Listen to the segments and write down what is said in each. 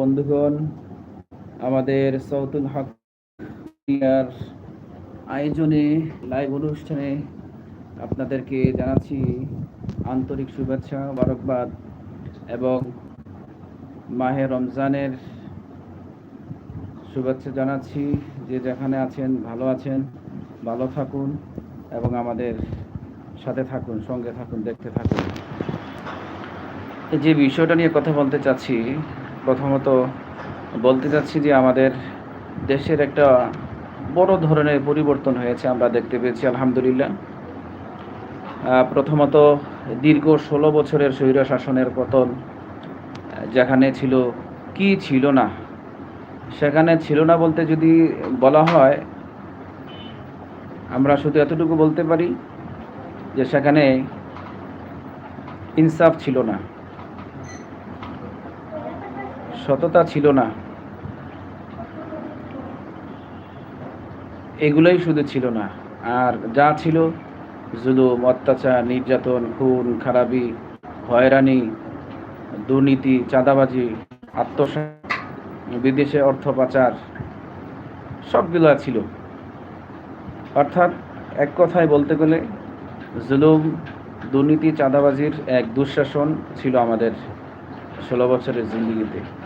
বন্ধুগণ, আমাদের সৌতুল হক আয়োজনে, লাইভ অনুষ্ঠানে আপনাদেরকে জানাচ্ছি আন্তরিক শুভেচ্ছা, বারকবাদ এবং মাহে রমজানের শুভেচ্ছা জানাচ্ছি। যে যেখানে আছেন, ভালো আছেন, ভালো থাকুন এবং আমাদের সাথে থাকুন, সঙ্গে থাকুন, দেখতে থাকুন। যে বিষয়টা নিয়ে কথা বলতে চাচ্ছি প্রথমত বলতে চাচ্ছি যে আমাদের দেশের একটা বড় ধরনের পরিবর্তন হয়েছে, আমরা দেখতে পেয়েছি, আলহামদুলিল্লাহ। প্রথমত দীর্ঘ ষোলো বছরের স্বৈর শাসনের পতন যেখানে ছিল কি ছিল না, সেখানে ছিল না বলতে যদি বলা হয়, আমরা শুধু এতটুকু বলতে পারি যে সেখানে ইনসাফ ছিল না। সততা ছিল না। এগুলোই শুধু ছিল না। আর যা ছিল, জুলুম, অত্যাচার, নির্যাতন, খুন, খারাপি, হয়রানি, দুর্নীতি, চাঁদাবাজি আত্মসাৎ বিদেশে অর্থ পাচার, সবগুলো ছিল। অর্থাৎ এক কথায় বলতে গেলে, জুলুম, দুর্নীতি, চাঁদাবাজির এক দুঃশাসন ছিল আমাদের ষোলো বছরের জিন্দগিতে।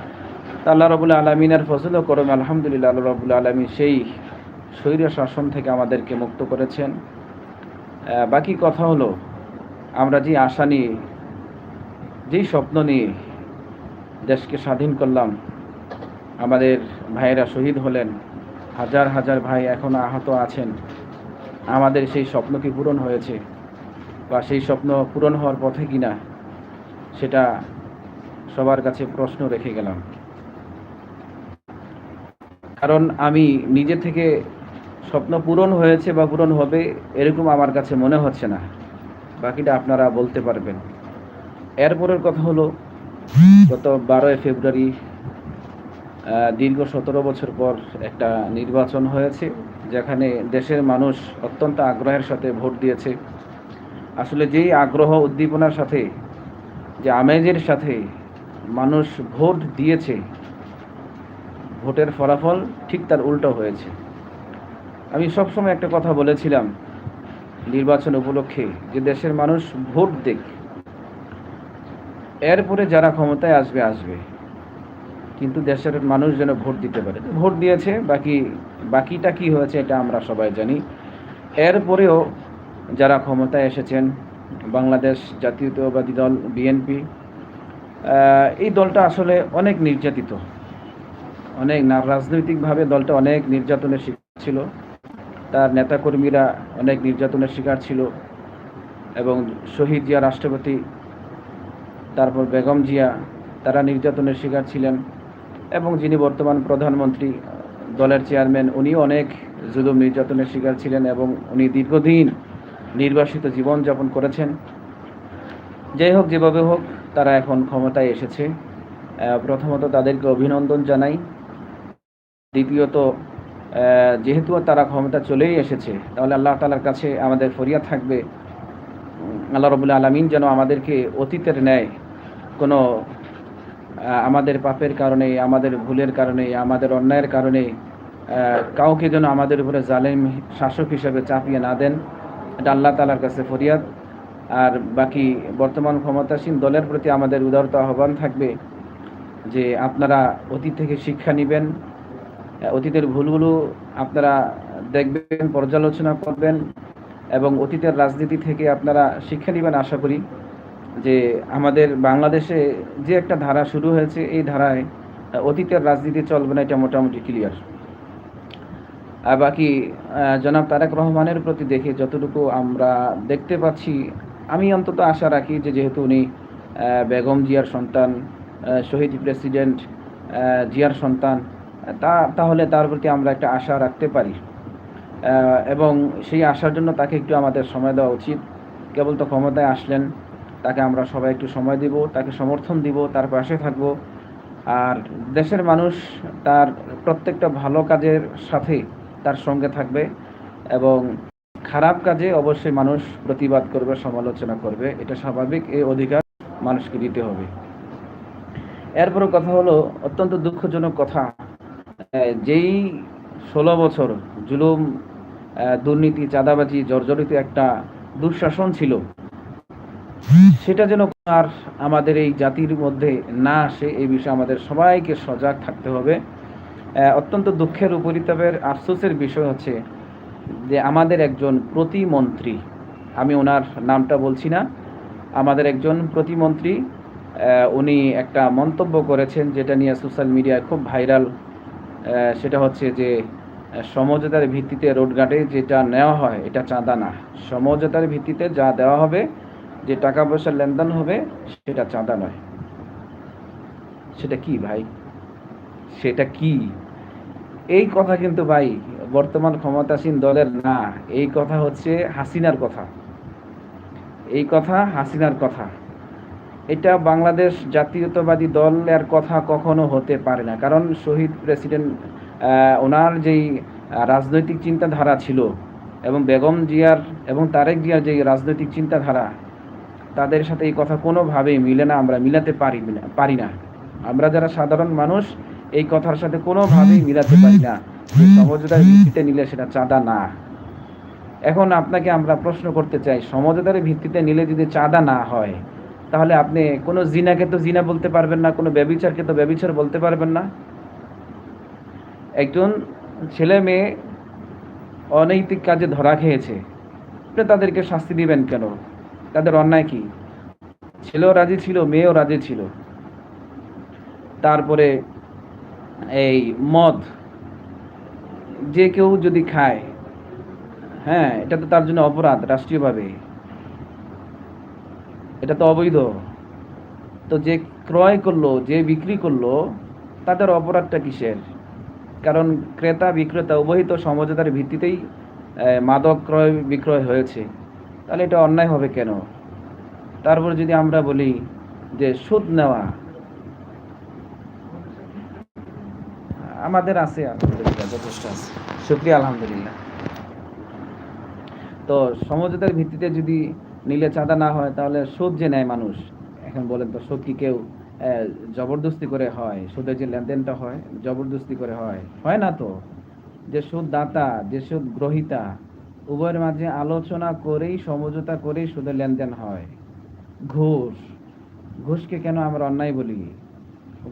আল্লাহ রবুল্লা আলমিনের ফজল ও করম, আলহামদুলিল্লাহ আল্লাহ রবুল্লা আলমী সেই স্বৈর শাসন থেকে আমাদেরকে মুক্ত করেছেন। বাকি কথা হলো, আমরা যে আশা নিয়ে যেই স্বপ্ন নিয়ে দেশকে স্বাধীন করলাম, আমাদের ভাইয়েরা শহীদ হলেন, হাজার হাজার ভাই এখনও আহত আছেন, আমাদের সেই স্বপ্ন কি পূরণ হয়েছে? বা সেই স্বপ্ন পূরণ হওয়ার পথে কিনা? সেটা সবার কাছে প্রশ্ন রেখে গেলাম। কারণ আমি নিজে থেকে স্বপ্ন পূরণ হয়েছে বা পূরণ হবে এরকম আমার কাছে মনে হচ্ছে না। বাকিটা আপনারা বলতে পারবেন। এরপরের কথা হলো, গত বারোই ফেব্রুয়ারি দীর্ঘ সতেরো বছর পর একটা নির্বাচন হয়েছে, যেখানে দেশের মানুষ অত্যন্ত আগ্রহের সাথে ভোট দিয়েছে। আসলে যেই আগ্রহ উদ্দীপনার সাথে, যে আমেজের সাথে মানুষ ভোট দিয়েছে ভোটের ফলাফল ঠিক তার উল্টো হয়েছে। আমি সবসময় একটা কথা বলেছিলাম, নির্বাচন উপলক্ষে যে দেশের মানুষ ভোট দেখ, এরপরে যারা ক্ষমতায় আসবে আসবে। কিন্তু দেশের মানুষ যেন ভোট দিতে পারে। ভোট দিয়েছে, বাকি, বাকিটা কি হয়েছে এটা আমরা সবাই জানি। এরপরেও যারা ক্ষমতায় এসেছেন, বাংলাদেশ জাতীয়তাবাদী দল, বিএনপি এই দলটা আসলে অনেক নির্যাতিত। অনেক না, রাজনৈতিকভাবে দলটা অনেক নির্যাতনের শিকার ছিল। তার নেতাকর্মীরা অনেক নির্যাতনের শিকার ছিল এবং শহীদ জিয়া রাষ্ট্রপতি, তারপর বেগম জিয়া, তারা নির্যাতনের শিকার ছিলেন এবং যিনি বর্তমান প্রধানমন্ত্রী, দলের চেয়ারম্যান, উনিও অনেক জুলুম নির্যাতনের শিকার ছিলেন এবং উনি দীর্ঘদিন নির্বাসিত জীবনযাপন করেছেন। যাই হোক, যেভাবে হোক, তারা এখন ক্ষমতায় এসেছে। প্রথমত তাদেরকে অভিনন্দন জানাই। দ্বিতীয়ত যেহেতু তারা ক্ষমতা চলেই এসেছে, তাহলে আল্লাহ তালার কাছে আমাদের ফরিয়াদ থাকবে। আল্লাহ রবুল্লা আলমিন যেন আমাদেরকে অতীতের ন্যায় কোনো আমাদের পাপের কারণে, আমাদের ভুলের কারণে, আমাদের অন্যায়ের কারণে কাউকে যেন আমাদের উপরে জালেম শাসক হিসেবে চাপিয়ে না দেন, এটা আল্লাহ তালার কাছে ফরিয়াদ। আর বাকি বর্তমান ক্ষমতাসীন দলের প্রতি আমাদের উদারতা আহ্বান থাকবে যে আপনারা অতীত থেকে শিক্ষা নেবেন অতীতের ভুলগুলো আপনারা দেখবেন, পর্যালোচনা করবেন এবং অতীতের রাজনীতি থেকে আপনারা শিক্ষা নেবেন আশা করি যে আমাদের বাংলাদেশে যে একটা ধারা শুরু হয়েছে, এই ধারায় অতীতের রাজনীতি চলবে না, এটা মোটামুটি ক্লিয়ার আর বাকি জনাব তারেক রহমানের প্রতি দেখে যতটুকু আমরা দেখতে পাচ্ছি, আমি অন্তত আশা রাখি যে যেহেতু উনি বেগম জিয়ার সন্তান শহীদ প্রেসিডেন্ট জিয়ার সন্তান তা, তাহলে তার প্রতি আমরা একটা আশা রাখতে পারি। এবং সেই আশার জন্য তাকে একটু আমাদের সময় দেওয়া উচিত। কেবল তো ক্ষমতায় আসলেন, তাকে আমরা সবাই একটু সময় দিব, তাকে সমর্থন দিব, তার পাশে থাকব। আর দেশের মানুষ তার প্রত্যেকটা ভালো কাজের সাথে তার সঙ্গে থাকবে এবং খারাপ কাজে অবশ্যই মানুষ প্রতিবাদ করবে, সমালোচনা করবে। এটা স্বাভাবিক এই অধিকার মানুষকে দিতে হবে। এরপরও কথা হলো, অত্যন্ত দুঃখজনক কথা। যেই ষোলো বছর জুলুম দুর্নীতি, চাঁদাবাজি, জর্জরিত একটা দুঃশাসন ছিল, সেটা যেন আর আমাদের এই জাতির মধ্যে না আসে এই বিষয়ে আমাদের সবাইকে সজাগ থাকতে হবে। অত্যন্ত দুঃখের উপরিতাপের আফসোসের বিষয় হচ্ছে যে আমাদের একজন প্রতিমন্ত্রী, আমি ওনার নামটা বলছি না, আমাদের একজন প্রতিমন্ত্রী উনি একটা মন্তব্য করেছেন যেটা নিয়ে সোশ্যাল মিডিয়ায় খুব ভাইরাল সেটা হচ্ছে যে সমঝোতার ভিত্তিতে রোডঘাটে যেটা নেওয়া হয়, এটা চাঁদা না। সমঝোতার ভিত্তিতে যা দেওয়া হবে, যে টাকা পয়সার লেনদেন হবে, সেটা চাঁদা নয়। সেটা কি ভাই? সেটা কি? এই কথা কিন্তু ভাই বর্তমান ক্ষমতাসীন দলের না। এই কথা হচ্ছে হাসিনার কথা। এই কথা হাসিনার কথা। এটা বাংলাদেশ জাতীয়তাবাদী দলের কথা কখনো হতে পারে না। কারণ শহীদ প্রেসিডেন্ট ওনার যেই রাজনৈতিক চিন্তাধারা ছিল এবং বেগম জিয়ার এবং তারেক জিয়ার যেই রাজনৈতিক চিন্তাধারা, তাদের সাথে এই কথা কোনোভাবেই মিলে না, আমরা মিলাতে পারি না পারি না। আমরা যারা সাধারণ মানুষ, এই কথার সাথে কোনোভাবেই মিলাতে পারি না। যে সমঝোতার ভিত্তিতে নিলে সেটা চাঁদা না। এখন আপনাকে আমরা প্রশ্ন করতে চাই, সমঝোতার ভিত্তিতে নিলে যদি চাঁদা না হয় তাহলে আপনি কোনো জিনাকে তো জিনা বলতে পারবেন না, কোনো ব্যবিচারকে তো ব্যবিচার বলতে পারবেন না। একজন ছেলে মেয়ে অনৈতিক কাজে ধরা খেয়েছে, আপনি তাদেরকে শাস্তি দিবেন কেন? তাদের অন্যায় কি? ছেলেও রাজি ছিল, মেয়েও রাজি ছিল। তারপরে এই মদ যে কেউ যদি খায় হ্যাঁ এটা তো তার জন্য অপরাধ, রাষ্ট্রীয়ভাবে। এটা তো অবৈধ। তো যে ক্রয় করল, যে বিক্রি করল, তাদের অপরাধটা কিসের? কারণ ক্রেতা, বিক্রেতা উভয়ই তো সমঝোতার ভিত্তিতেই মাদক ক্রয়, বিক্রয় হয়েছে। তাহলে এটা অন্যায় হবে কেন? তারপর যদি আমরা বলি যে সুদ নেওয়া, আমাদের আছে আলহামদুলিল্লাহ, যথেষ্ট আছে। শুক্রিয়া, আলহামদুলিল্লাহ। তো সমঝোতার ভিত্তিতে যদি নিলে চাঁদা না হয়, তাহলে সুদ যে নেয় মানুষ। এখন বলেন তো, সুদ কি কেউ জবরদস্তি করে হয়? সুদের যে লেনদেনটা হয়, জবরদস্তি করে হয়। হয় না তো? যে সুদ দাতা যে সুদ গ্রহিতা উভয়ের মাঝে আলোচনা করেই, সমঝোতা করেই সুদের লেনদেন হয়। ঘুষ। ঘুষকে কেন আমরা অন্যায় বলি?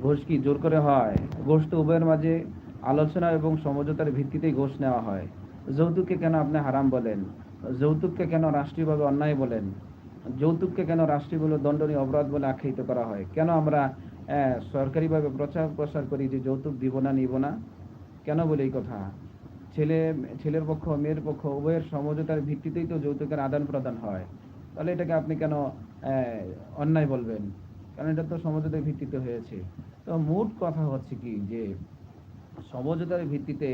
ঘুষ কি জোর করে হয়? ঘুষ তো উভয়ের মাঝে আলোচনা এবং সমঝোতার ভিত্তিতেই ঘুষ নেওয়া হয়। যৌতুককে কেন আপনি হারাম বলেন? যৌতুককে কেন রাষ্ট্রীয়ভাবে অন্যায় বলেন? যৌতুককে কেন রাষ্ট্রীয়ভাবে দণ্ডনীয় অপরাধ বলে আখ্যায়িত করা হয়? কেন আমরা সরকারিভাবে প্রচার প্রসার করি যে যৌতুক দিব না, নিব না? কেন বলে এই কথা? ছেলে, ছেলের পক্ষ, মেয়ের পক্ষ, উভয়ের সমঝোতার ভিত্তিতেই তো যৌতুকের আদান প্রদান হয়। তাহলে এটাকে আপনি কেন অন্যায় বলবেন? কারণ এটা তো সমঝোতার ভিত্তিতে হয়েছে। তো মোট কথা হচ্ছে কি যে, সমঝোতার ভিত্তিতে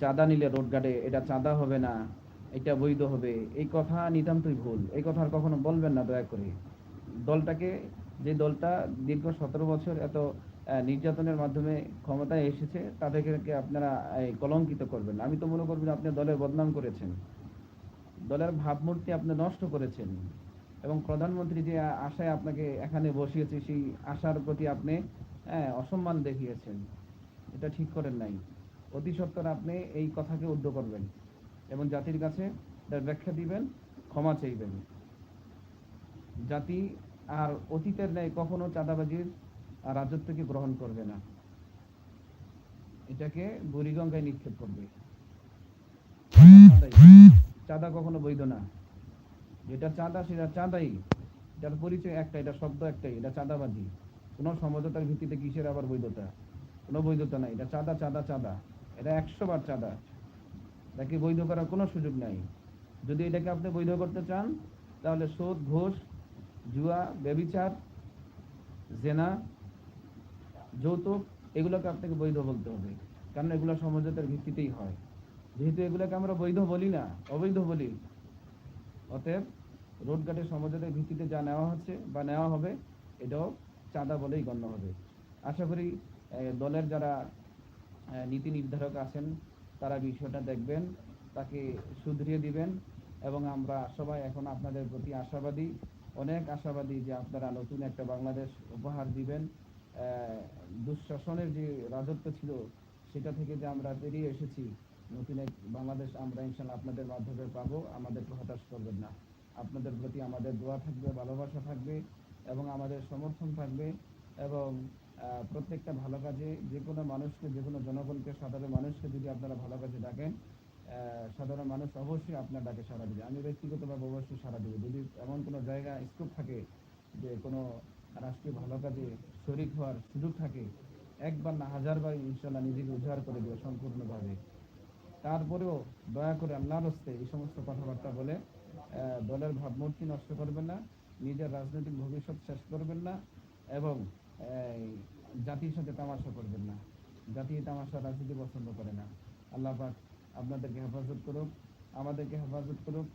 চাঁদা নিলে রোড গার্ডে, এটা চাঁদা হবে না। এটা বৈধ হবে। এই কথা নিতান্তই ভুল। এই কথা আর কখনো বলবেন না দয়া করে। দলটাকে যে দলটা দীর্ঘ সতেরো বছর এত নির্যাতনের মাধ্যমে ক্ষমতায় এসেছে তাদেরকে আপনারা কলঙ্কিত করবেন। আমি তো মনে করবেন আপনি দলের বদনাম করেছেন। দলের ভাবমূর্তি আপনি নষ্ট করেছেন। এবং প্রধানমন্ত্রী যে আশায় আপনাকে এখানে বসিয়েছে সেই আশার প্রতি আপনি হ্যাঁ, অসম্মান দেখিয়েছেন। এটা ঠিক করেন নাই। অতি সত্বর আপনি এই কথাকে উদ্ধ করবেন। এবং জাতির কাছে তার ব্যাখ্যা দিবেন, ক্ষমা চাইবেন। জাতি আর অতীতের ন্যায় কখনো চাঁদাবাজির রাজত্বকে গ্রহণ করবে না। এটাকে বুড়িগঙ্গায় নিক্ষেপ করবে। চাঁদা কখনো বৈধ না। যেটা চাঁদা, সেটা চাঁদাই। এটার পরিচয় একটা এটা শব্দ একটাই, এটা চাঁদাবাজি। কোনো সমঝোতার ভিত্তিতে কিসের আবার বৈধতা? কোনো বৈধতা নাই। এটা চাঁদা চাঁদা চাঁদা। এটা একশো বার চাঁদা। তাকে বৈধ করার কোনো সুযোগ নাই। যদি এটাকে আপনি বৈধ করতে চান, তাহলে সুদ, ঘোষ, জুয়া, ব্যবিচার, জেনা, যৌতুক, এগুলোকে আপনাকে বৈধ বলতে হবে। কারণ এগুলো সমঝোতার ভিত্তিতেই হয়। যেহেতু এগুলোকে আমরা বৈধ বলি না, অবৈধ বলি। অতএব রোড ঘাটের সমঝোতার ভিত্তিতে যা নেওয়া হচ্ছে বা নেওয়া হবে, এটাও চাঁদা বলেই গণ্য হবে। আশা করি দলের যারা নীতি নির্ধারক আছেন তারা বিষয়টা দেখবেন, তাকে শুধরিয়ে দিবেন এবং আমরা সবাই এখন আপনাদের প্রতি আশাবাদী, অনেক আশাবাদী যে আপনারা নতুন একটা বাংলাদেশ উপহার দিবেন। দুঃশাসনের যে রাজত্ব ছিল, সেটা থেকে যে আমরা বেরিয়ে এসেছি, নতুন এক বাংলাদেশ আমরা ইনশাল্লাহ আপনাদের মাধ্যমে পাবো, আমাদেরকে হতাশ করবেন না। আপনাদের প্রতি আমাদের দোয়া থাকবে, ভালোবাসা থাকবে এবং আমাদের সমর্থন থাকবে এবং প্রত্যেকটা ভালো কাজে যে কোনো মানুষকে, যে কোনো জনগণকে, সাধারণ মানুষকে যদি আপনারা ভালো কাজে ডাকেন সাধারণ মানুষ অবশ্যই আপনার ডাকে সাড়া দেবে। আমি ব্যক্তিগতভাবে অবশ্যই সাড়া দেবো। যদি এমন কোনো জায়গা স্কোপ থাকে যে কোনো রাষ্ট্রীয় ভালো কাজে শরিক হওয়ার সুযোগ থাকে, একবার না, হাজারবার ইনশাল্লাহ নিজেকে উদ্ধার করে দেবে সম্পূর্ণভাবে। তারপরেও দয়া করে আল্লাহর হস্তে এই সমস্ত কথাবার্তা বলে দলের ভাবমূর্তি নষ্ট করবেন না, নিজের রাজনৈতিক ভবিষ্যৎ শেষ করবেন না এবং জাতির সাথে তামাশা করবেন না। জাতি তামাশা রাজনীতি পছন্দ করে না। আল্লাহ পাক আপনাদেরকে হেফাজত করুক, আমাদেরকে হেফাজত করুক,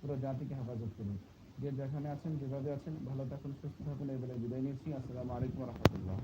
পুরো জাতিকে হেফাজত করুক। যে যেখানে আছেন, যেভাবে আছেন, ভালো থাকুন, সুস্থ থাকুন এবারে বিদায় নিচ্ছি। আসসালামু আলাইকুম রহমতুল্লাহ।